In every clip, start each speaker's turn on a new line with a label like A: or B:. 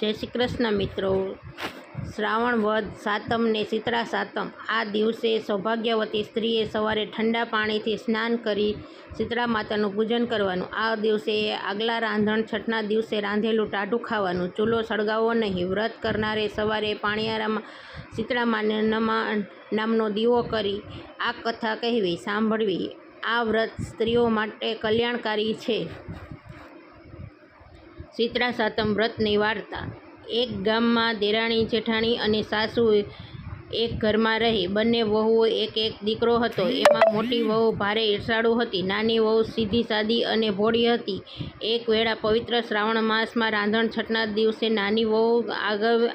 A: જય શ્રી કૃષ્ણ મિત્રો. શ્રાવણ વધ સાતમ ને શીતળા સાતમ. આ દિવસે સૌભાગ્યવતી સ્ત્રીએ સવારે ઠંડા પાણીથી સ્નાન કરી શીતળા માતાનું પૂજન કરવાનું. આ દિવસે આગલા રાંધણ, છઠના દિવસે રાંધેલું ટાઢું ખાવાનું. ચૂલો સળગાવવો નહીં. વ્રત કરનારે સવારે પાણીયારામાં શીતળા નમા નામનો દીવો કરી આ કથા કહેવી, સાંભળવી. આ વ્રત સ્ત્રીઓ માટે કલ્યાણકારી છે. શીતળા સાતમ વ્રતની વાર્તા. એક ગામમાં દેરાણી, જેઠાણી અને સાસુ એક ઘરમાં રહી. બંને વહુઓ એક એક દીકરો હતો. એમાં મોટી વહુ ભારે ઈર્ષાળુ હતી. નાની વહુ સીધી સાદી અને ભોળી હતી. એક વેળા પવિત્ર શ્રાવણ માસમાં રાંધણ છઠના દિવસે નાની વહુ આગળ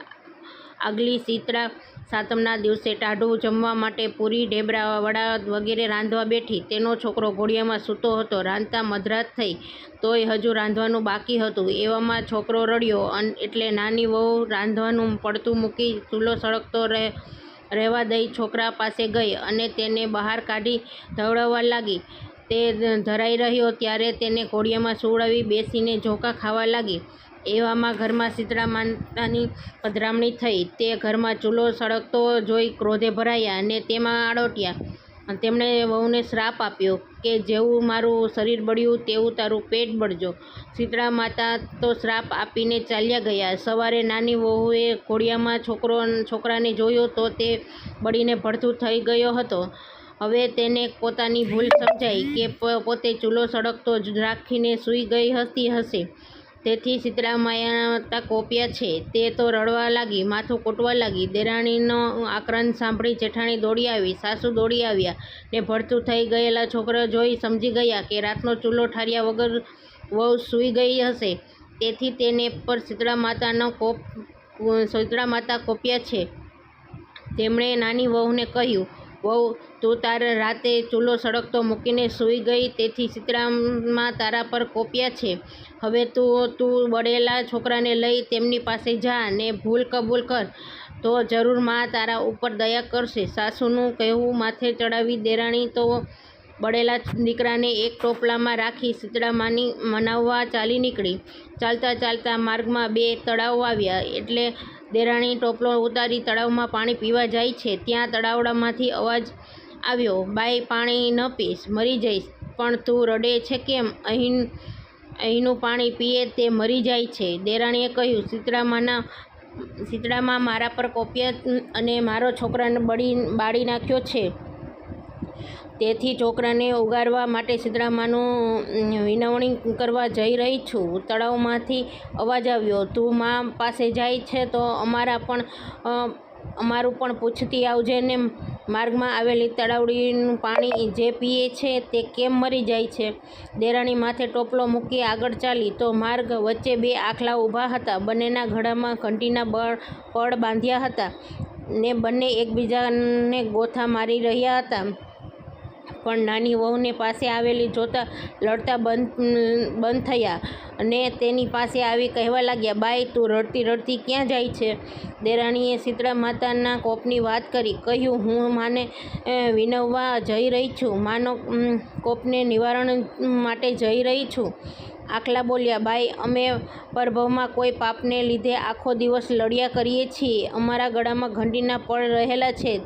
A: આગલી શીતળા સાતમના દિવસે ટાઢું જમવા માટે પૂરી ઢેબરા વડા વગેરે રાંધવા બેઠી. તેનો છોકરો ઘોડિયામાં સૂતો હતો. રાંધતા મધરાત થઈ. તોય હજુ રાંધવાનું બાકી હતું. એવામાં છોકરો રડ્યો. એટલે નાની વહુ રાંધવાનું પડતું મૂકી ચૂલો સળગતો રહે, રહેવા દઈ છોકરા પાસે ગઈ અને તેને બહાર કાઢી ધવડાવવા લાગી. તે ધરાઈ રહ્યો ત્યારે તેને ઘોડિયામાં સુવડાવી બેસીને ઝોકા ખાવા લાગી. એવામાં ઘરમાં શીતળા માતાની પધરામણી થઈ. તે ઘરમાં ચૂલો સળગતો જોઈ ક્રોધે ભરાયા અને તેમાં આડોટ્યા. તેમણે વહુને શ્રાપ આપ્યો કે જેવું મારું શરીર બળ્યું તેવું તારું પેટ બળજો. શીતળા માતા તો શ્રાપ આપીને ચાલ્યા ગયા. સવારે નાની વહુએ ઘોડિયામાં છોકરો છોકરાને જોયો તો તે બળીને ભડથું થઈ ગયો હતો. હવે તેને પોતાની ભૂલ સમજાઈ કે પોતે ચૂલો સળગતો રાખીને સૂઈ ગઈ હતી હશે. તેથી શીતળા માતા કોપ્યા છે. તે તો રડવા લાગી, માથું કૂટવા લાગી. દેરાણીનો આક્રંદ સાંભળી જેઠાણી દોડી આવી, સાસુ દોડી આવ્યા ને ભડથું થઈ ગયેલા છોકરા જોઈ સમજી ગયા કે રાતનો ચૂલો ઠાર્યા વગર વહુ સૂઈ ગઈ હશે. તેથી તેને પર શીતળા માતાનો કોપ શીતળા માતા કોપ્યા છે. તેમણે નાની વહુને કહ્યું વહુ તું તારા રાતે ચૂલો સળગતો મૂકીને સૂઈ ગઈ, તેથી સીતરામમાં તારા પર કોપ્યા છે. હવે તું તું બળેલા છોકરાને લઈ તેમની પાસે જા ને ભૂલ કબૂલ કર. તો જરૂરમાં તારા ઉપર દયા કરશે. સાસુનું કહેવું માથે ચડાવી દેરાણી તો બળેલા દીકરાને એક ટોપલામાં રાખી શીતળામાની મનાવવા ચાલી નીકળી. ચાલતા ચાલતા માર્ગમાં બે તળાવ આવ્યા. એટલે દેરાણી ટોપલો ઉતારી તળાવમાં પાણી પીવા જાય છે. ત્યાં તળાવડામાંથી અવાજ આવ્યો, બાઈ, પાણી ન પીશ, મરી જઈશ. પણ તું રડે છે કેમ? અહીં, અહીંનું પાણી પીએ તે મરી જાય છે. દેરાણીએ કહ્યું શીતળામાના શીતળામાં મારા પર કોપિયત અને મારો છોકરાને બળી, બાળી નાખ્યો છે. તેથી છોકરાને ઉગારવા માટે શીતળામાનું વિનવણી કરવા જઈ રહી છું. તળાવમાંથી અવાજ આવ્યો, તું મા પાસે જાય છે તો અમારા પણ અમારું પણ પૂછતી આવજે ને માર્ગમાં આવેલી તળાવડીનું પાણી જે પીએ છે તે કેમ મરી જાય છે દેરાણી માથે ટોપલો મૂકી આગળ ચાલી. તો માર્ગ વચ્ચે બે આખલા ઊભા હતા. બંનેના ઘડામાં ઘંટીના બળ, પડ બાંધ્યા હતા ને બંને એકબીજાને ગોથા મારી રહ્યા હતા. પણ નાની વહુને પાસે આવેલી જોતા લડતા બંધ બંધ થયા અને તેની પાસે આવી કહેવા લાગ્યા, બાઈ, તું રડતી રડતી ક્યાં જાય છે? દેરાણીએ શીતળા માતાના કોપની વાત કરી, કહ્યું, હું માને વિનવવા જઈ રહી છું. માનો કોપને નિવારણ માટે જઈ રહી છું. આખલા બોલ્યા બાઈ અમે પરભવમાં કોઈ પાપને લીધે આખો દિવસ લડ્યા કરીએ છીએ. અમારા ગળામાં ઘંટીના પળ રહેલા છે.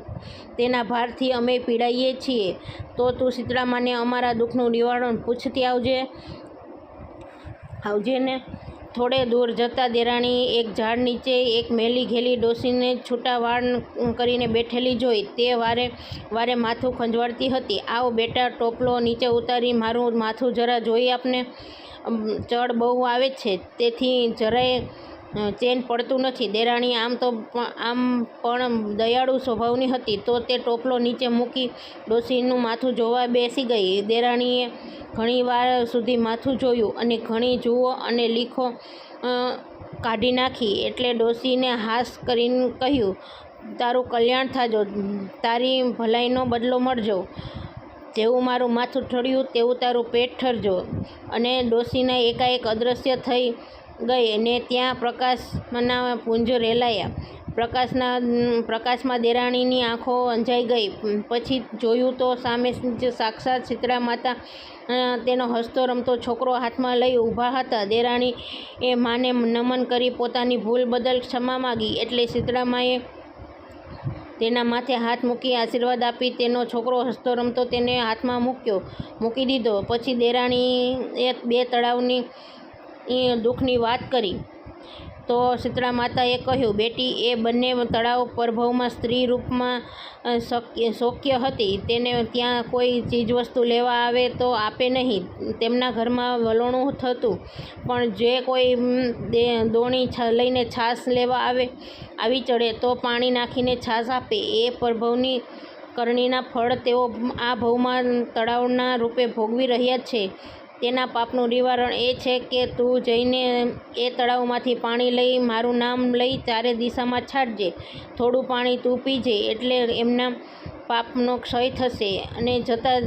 A: તેના ભારથી અમે પીડાઈએ છીએ. તો તું સીતળામાને અમારા દુઃખનું નિવારણ પૂછતી આવજે. આવજે ને. થોડે દૂર જતાં દેરાણી એક ઝાડ નીચે એક મેલી ઘેલી ડોસીને છૂટા વાળ કરીને બેઠેલી જોઈ. તે વારે વારે માથું ખંજવાળતી હતી. આવો બેટા, ટોપલો નીચે ઉતારી, મારું માથું જરા જોઈ આપને. ચડ બહુ આવે છે. તેથી જરાય ચેન પડતું નથી. દેરાણી આમ તો આમ પણ દયાળુ સ્વભાવની હતી. તો તે ટોપલો નીચે મૂકી ડોસીનું માથું જોવા બેસી ગઈ. દેરાણીએ ઘણી વાર સુધી માથું જોયું અને ઘણી જુઓ અને લીખો કાઢી નાખી. એટલે ડોશીને હાસ કરીને કહ્યું, તારું કલ્યાણ થાજો. તારી ભલાઈનો બદલો મળજો. જેવું મારું માથું ઠળ્યું તેવું તારું પેટ ઠરજો. અને ડોશીના એકાએક અદૃશ્ય થઈ ગઈ ને ત્યાં પ્રકાશના પુંજ રેલાયા. પ્રકાશના પ્રકાશમાં દેરાણીની આંખો અંજાઈ ગઈ. પછી જોયું તો સામે જ સાક્ષાત શીતળા માતા તેનો હસતો રમતો છોકરો હાથમાં લઈ ઊભા હતા. દેરાણી એ માને નમન કરી પોતાની ભૂલ બદલ ક્ષમા માગી. એટલે શીતળામાએ તેના માથે હાથ મૂકી આશીર્વાદ આપી તેનો છોકરો હસતો રમતો તેને હાથમાં મૂક્યો, મૂકી દીધો. પછી દેરાણીએ બે તળાવની દુઃખની વાત કરી. તો શીતળા માતાએ કહ્યું, બેટી, એ બંને તળાવ પ્રભવમાં સ્ત્રી રૂપમાં શક્ય, શોક્ય હતી. તેને ત્યાં કોઈ ચીજવસ્તુ લેવા આવે તો આપે નહીં. તેમના ઘરમાં વલોણું થતું. પણ જે કોઈ દોણી લઈને છાશ લેવા આવે, આવી ચડે તો પાણી નાખીને છાશ આપે. એ પ્રભવની કરણીના ફળ તેઓ આ ભવમાં, તળાવના રૂપે ભોગવી રહ્યા છે. તેના પાપનું નિવારણ એ છે કે તું જઈને એ તળાવમાંથી પાણી લઈ મારું નામ લઈ ચારે દિશામાં છાંટજે. થોડું પાણી તું પીજે એટલે એમના પાપનો ક્ષય થશે અને જતાં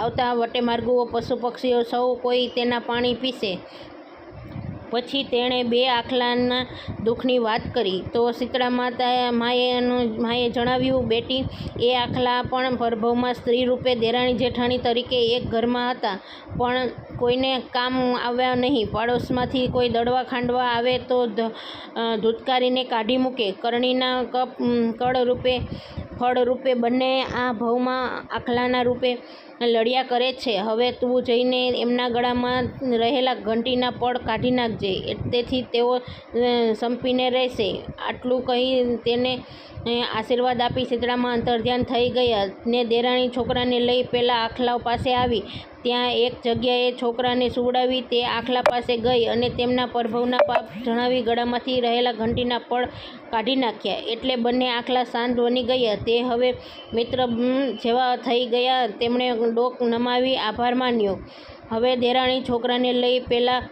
A: આવતા વટે માર્ગુઓ પશુ પક્ષીઓ, સૌ કોઈ તેના પાણી પીશે. પછી તેણે બે આખલાના દુઃખની વાત કરી. તો શીતળા માતા માએનું માએ જણાવ્યું, બેટી, એ આખલા પણ પ્રભવમાં સ્ત્રી રૂપે દેરાણી જેઠાણી તરીકે એક ઘરમાં હતા. પણ કોઈને કામ આવ્યા નહીં. પાડોશમાંથી કોઈ દડવા ખાંડવા આવે તો ધૂતકારીને કાઢી મૂકે. કરણીના કપ, કળ રૂપે, ફળ રૂપે બંને આ ભવમાં આખલાના રૂપે લડ્યા કરે છે. હવે તું જઈને એમના ગળામાં રહેલા ઘંટીના પળ કાઢી નાખજે. તેથી તેઓ સંપીને રહેશે. આટલું કહી તેને આશીર્વાદ આપી શીતળામાં અંતર્ધ્યાન થઈ ગયા ને દેરાણી છોકરાને લઈ પહેલાં આખલા પાસે આવી. ત્યાં એક જગ્યાએ છોકરાને સુવડાવી તે આખલા પાસે ગઈ અને તેમના પ્રભવના પાપ જણાવી ગળામાંથી રહેલા ઘંટીના પળ કાઢી નાખ્યા. એટલે બંને આખલા શાંત બની ગયા. તે હવે મિત્ર જેવા થઈ ગયા. તેમણે ડોક નમાવી આભાર માન્યો. હવે દેરાણી છોકરાને લઈ પેલા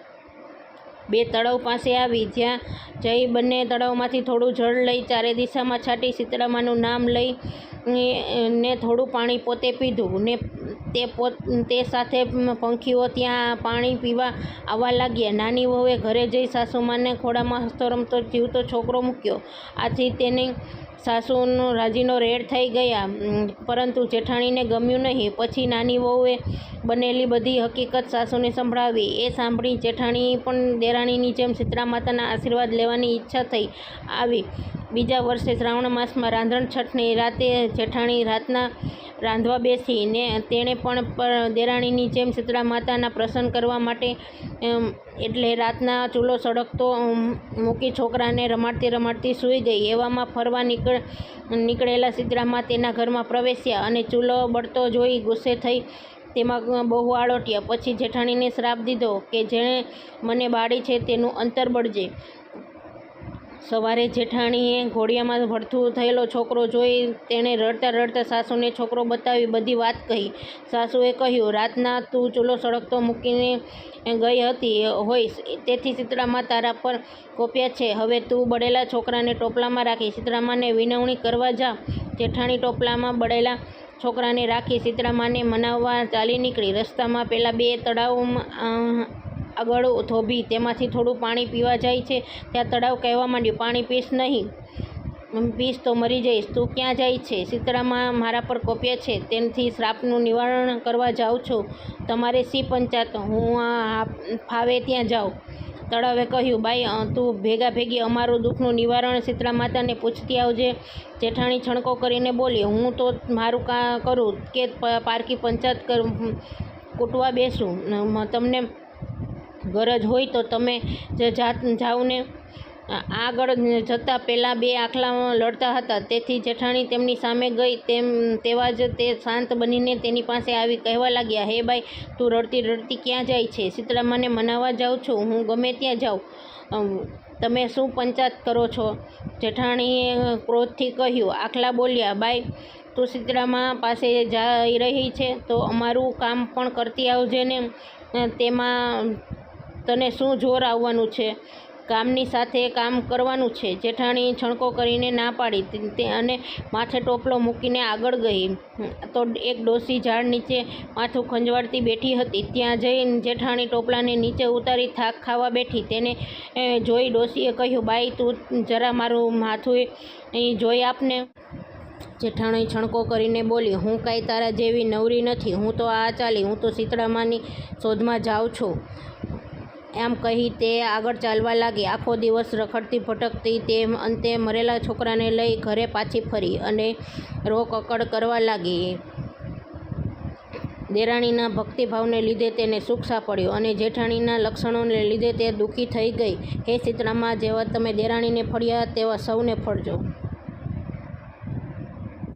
A: બે તળાવ પાસે આવી. જ્યાં જઈ બંને તળાવમાંથી થોડું જળ લઈ ચારે દિશામાં છાંટી શીતળામાનું નામ લઈ, ને ને થોડું પાણી પોતે પીધું. ને તે પોત, તે સાથે પંખીઓ ત્યાં પાણી પીવા આવવા લાગ્યા. નાની વહુએ ઘરે જઈ સાસુમાને ખોળામાં હસતો રમતો જીવતો છોકરો મૂક્યો. આથી તેની સાસુનો, રાજીનો રેડ થઈ ગયા. પરંતુ જેઠાણીને ગમ્યું નહીં. પછી નાની વહુએ બનેલી બધી હકીકત સાસુને સંભળાવી. એ સાંભળી જેઠાણી પણ દેરાણીની જેમ શીતળા માતાના આશીર્વાદ લેવાની ઈચ્છા થઈ આવી. બીજા વર્ષે શ્રાવણ માસમાં રાંધણ છઠની રાતે જેઠાણી રાતના રાંધવા બેસી ને તેણે પણ દેરાણીની જેમ શીતળા માતાના પ્રસન્ન કરવા માટે એટલે રાતના ચૂલો સળગતો મૂકી છોકરાને રમાડતી રમાડતી સૂઈ ગઈ. એવામાં ફરવા નીકળ, નીકળેલા શીતળામાં તેના ઘરમાં પ્રવેશ્યા અને ચૂલો બળતો જોઈ ગુસ્સે થઈ તેમાં બહુ આળોટ્યા. પછી જેઠાણીને શ્રાપ દીધો કે, જેણે મને બાળી છે તેનું અંતર બળજે. સવારે જેઠાણીએ ઘોડિયામાં ભડથું થયેલો છોકરો જોઈ તેણે રડતા રડતા સાસુને છોકરો બતાવી બધી વાત કહી. સાસુએ કહ્યું, રાતના તું ચૂલો સળગતો મૂકીને ગઈ હતી, હોઈશ. તેથી સીતળામાં તારા પર કોપ્યા છે. હવે તું બળેલા છોકરાને ટોપલામાં રાખી. સીતળામાને વિનવણી કરવા જા. જેઠાણી ટોપલામાં બળેલા છોકરાને રાખી સીતળામાને મનાવવા ચાલી નીકળી. રસ્તામાં પેલા બે તળાવમાં આગળ ધોબી, તેમાંથી થોડું પાણી પીવા જાય છે. ત્યાં તળાવ કહેવા માંડ્યું, પાણી પીશ નહીં. પીશ તો મરી જઈશ. તું ક્યાં જાય છે? શીતળામાં મારા પર કોપ્ય છે. તેનાથી શ્રાપનું નિવારણ કરવા જાઉં છું. તમારે સી પંચાયત? હું આ ફાવે ત્યાં જાઉં. તળાવે કહ્યું, બાઈ તું ભેગા ભેગી અમારું દુઃખનું નિવારણ શીતળા માતાને પૂછતી આવજે. જેઠાણી છણકો કરીને બોલી, હું તો મારું કા, કરું કે પારકી પંચાયત કર કૂટવા બેસું. તમને ગરજ હોય તો તમે જ જાત જાઓને આગળ જતાં પહેલાં બે આખલા લડતા હતા. તેથી જેઠાણી તેમની સામે ગઈ તેમ તેવા જ તે શાંત બનીને તેની પાસે આવી કહેવા લાગ્યા, હે ભાઈ, તું રડતી રડતી ક્યાં જાય છે? સીતળામાને મનાવવા જાઉં છું? હું ગમે ત્યાં જાઉં. તમે શું પંચાયત કરો છો? જેઠાણીએ ક્રોધથી કહ્યું, આખલા બોલ્યા, બાઈ, તું શીતળામાં પાસે જઈ રહી છે તો અમારું કામ પણ કરતી આવજે ને, તેમાં તને શું જોર આવવાનું છે? કામની સાથે કામ કરવાનું છે. જેઠાણી છણકો કરીને ના પાડી અને માથે ટોપલો મૂકીને આગળ ગઈ. તો એક ડોસી ઝાડ નીચે માથું ખંજવાળતી બેઠી હતી. ત્યાં જઈને જેઠાણી ટોપલાને નીચે ઉતારી થાક ખાવા બેઠી. તેને જોઈ ડોસીએ કહ્યું, બાઈ, તું જરા મારું માથું જોઈ આપને. જેઠાણી છણકો કરીને બોલી, હું કાંઈ તારા જેવી નવરી નથી. હું તો આ ચાલી, હું તો શીતળામાની શોધમાં જાઉં છું. એમ કહી તે આગળ ચાલવા લાગી. આખો દિવસ રખડતી ભટકતી તે અંતે મરેલા છોકરાને લઈ ઘરે પાછી ફરી અને રોકકડ કરવા લાગી. દેરાણીના ભક્તિભાવને લીધે તેને સુખ સાંપડ્યું અને જેઠાણીના લક્ષણોને લીધે તે દુઃખી થઈ ગઈ. હે શીતળામાં જેવા તમે દેરાણીને ફળ્યા, તેવા સૌને ફળજો.